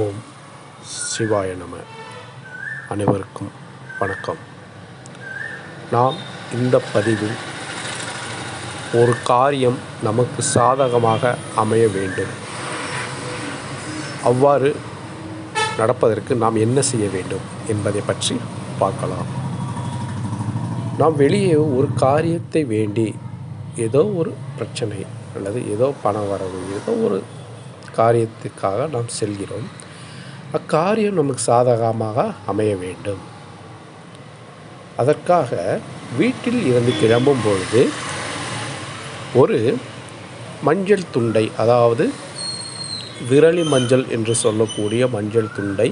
ஓம் சிவாய நம. அனைவருக்கும் வணக்கம். நாம் இந்த பதிவில் ஒரு காரியம் நமக்கு சாதகமாக அமைய வேண்டும். அவ்வாறு நடப்பதற்கு நாம் என்ன செய்ய வேண்டும் என்பதை பற்றி பார்க்கலாம். நாம் வெளியே ஒரு காரியத்தை வேண்டி ஏதோ ஒரு பிரச்சனை அல்லது ஏதோ பண வரவு ஏதோ ஒரு காரியத்துக்காக நாம் செல்கிறோம். அக்காரியம் நமக்கு சாதகமாக அமைய வேண்டும். அதற்காக வீட்டில் இருந்து கிளம்பும் பொழுது ஒரு மஞ்சள் துண்டை அதாவது விரலி மஞ்சள் என்று சொல்லக்கூடிய மஞ்சள் துண்டை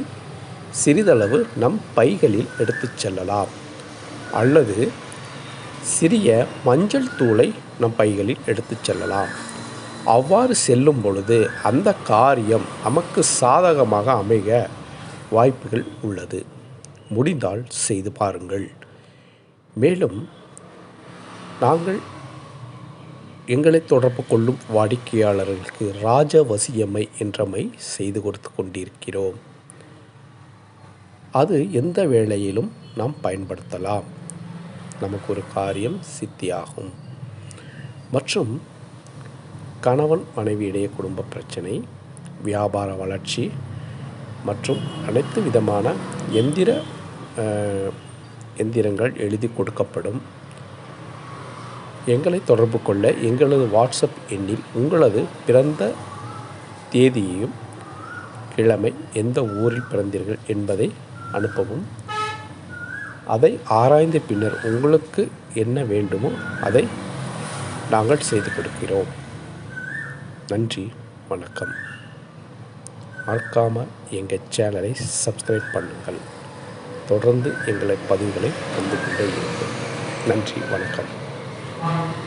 சிறிதளவு நம் பைகளில் எடுத்துச் செல்லலாம். அல்லது சிறிய மஞ்சள் தூளை நம் பைகளில் எடுத்துச் செல்லலாம். அவ்வாறு செல்லும் பொழுது அந்த காரியம் நமக்கு சாதகமாக அமைக வாய்ப்புகள் உள்ளது. முடிந்தால் செய்து பாருங்கள். மேலும் நாங்கள் எங்களை தொடர்பு கொள்ளும் வாடிக்கையாளர்களுக்கு ராஜவசியமை என்றமை செய்து கொடுத்து கொண்டிருக்கிறோம். அது எந்த வேளையிலும் நாம் பயன்படுத்தலாம். நமக்கு ஒரு காரியம் சித்தியாகும். மற்றும் கணவன் மனைவியிடையே குடும்ப பிரச்சனை வியாபார வளர்ச்சி மற்றும் அனைத்து விதமான எந்திர எந்திரங்கள் எழுதி கொடுக்கப்படும். எங்களை தொடர்பு கொள்ள எங்களது வாட்ஸ்அப் எண்ணில் உங்களது பிறந்த தேதியையும் கிழமை எந்த ஊரில் பிறந்தீர்கள் என்பதை அனுப்பவும். அதை ஆராய்ந்த பின்னர் உங்களுக்கு என்ன வேண்டுமோ அதை நாங்கள் செய்து கொடுக்கிறோம். நன்றி வணக்கம். மறக்காமல் எங்கள் சேனலை சப்ஸ்கிரைப் பண்ணுங்கள். தொடர்ந்து எங்களை பதிவுகளை வந்து கொண்டே இருக்கும் நன்றி வணக்கம்.